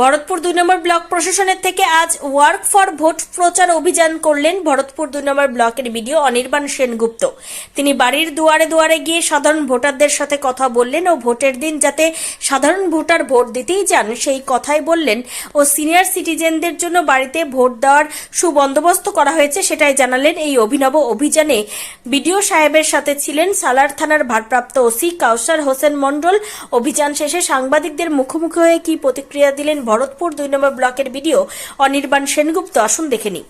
ভরতপুর দুই নম্বর ব্লক প্রশাসনের থেকে আজ ওয়ার্ক ফর ভোট প্রচার অভিযান করলেন ভরতপুর দুই নম্বর ব্লকের বিডিও অনির্বাণ সেনগুপ্ত। তিনি বাড়ির দুয়ারে দুয়ারে গিয়ে সাধারণ ভোটারদের সাথে কথা বললেন ও ভোটের দিন যাতে সাধারণ ভোটার ভোট দিতেই যান সেই কথাই বললেন ও সিনিয়র সিটিজেনদের জন্য বাড়িতে ভোট দেওয়ার সুবন্দোবস্ত করা হয়েছে সেটাই জানালেন এই অভিনব অভিযানে। বিডিও সাহেবের সাথে ছিলেন সালার থানার ভারপ্রাপ্ত ওসি কাউসার হোসেন মণ্ডল। অভিযান শেষে সাংবাদিকদের মুখোমুখি হয়ে কি প্রতিক্রিয়া দিলেন ভরতপুর দুই নম্বর ব্লকের ভিডিও অনির্বাণ সেনগুপ্ত আসুন দেখে নিই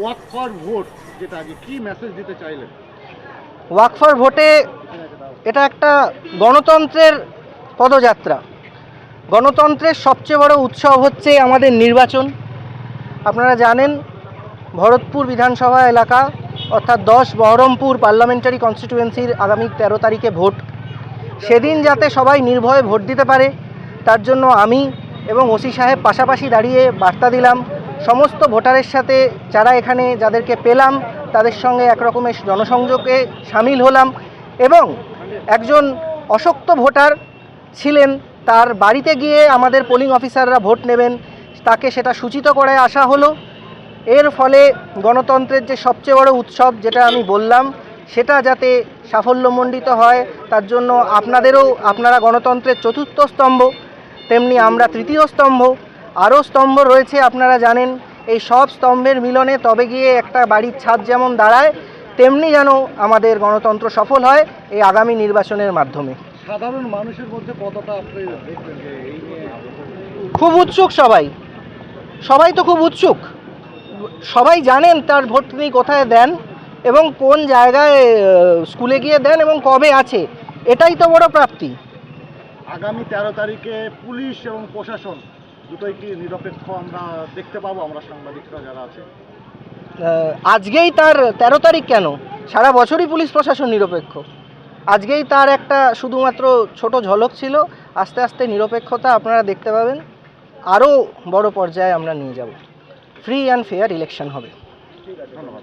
ওয়াক ফর ভোট যেটা আগে কি মেসেজ দিতে চাইলেন? ওয়াক ফর ভোটে এটা একটা গণতন্ত্রের পদযাত্রা। গণতন্ত্রের সবচেয়ে বড় উৎসব হচ্ছে আমাদের নির্বাচন। আপনারা জানেন ভরতপুর বিধানসভা এলাকা অর্থাৎ দশ বহরমপুর পার্লামেন্টারি কনস্টিটিউয়েন্সির আগামী তেরো তারিখে ভোট সেদিন যাতে সবাই নির্ভয়ে ভোট দিতে পারে, তার জন্য আমি এবং ওসি সাহেব পাশাপাশি দাঁড়িয়ে বার্তা দিলাম। সমস্ত ভোটারের সাথে যারা এখানে যাদেরকে পেলাম, তাদের সঙ্গে একরকমের জনসংযোগে সামিল হলাম এবং একজন অশক্ত ভোটার ছিলেন, তার বাড়িতে গিয়ে আমাদের পোলিং অফিসাররা ভোট নেবেন, তাকে সেটা সূচিত করে আসা হলো। এর ফলে গণতন্ত্রের যে সবচেয়ে বড় উৎসব, যেটা আমি বললাম সেটা যাতে সাফল্যমণ্ডিত হয় তার জন্য আপনাদেরও আপনারা গণতন্ত্রের চতুর্থ স্তম্ভ তেমনি আমরা তৃতীয় স্তম্ভ আরও স্তম্ভ রয়েছে আপনারা জানেন এই সব স্তম্ভের মিলনে তবে গিয়ে একটা বাড়ির ছাদ যেমন দাঁড়ায় তেমনি যেন আমাদের গণতন্ত্র সফল হয় এই আগামী নির্বাচনের মাধ্যমে। সাধারণ মানুষের মধ্যে কতটা খুব উৎসুক সবাই। সবাই তো খুব উৎসুক। সবাই জানেন তার ভোট তিনি কোথায় দেন। এবং কোন জায়গায় স্কুলে গিয়ে দেন এবং কবে আছে এটাই তো বড় প্রাপ্তি। আগামী তেরো তারিখে পুলিশ এবং প্রশাসন দুটোই কি নিরপেক্ষ আমরা দেখতে পাবো আমরা সাংবাদিকরা যারা আছে? আজকেই তার তেরো তারিখ কেন? সারা বছরই পুলিশ প্রশাসন নিরপেক্ষ। আজকেই তার একটা শুধুমাত্র ছোট ঝলক ছিল আস্তে আস্তে নিরপেক্ষতা আপনারা দেখতে পাবেন। আরও বড় পর্যায়ে আমরা নিয়ে যাব। ফ্রি অ্যান্ড ফেয়ার ইলেকশন হবে। ঠিক আছে ধন্যবাদ।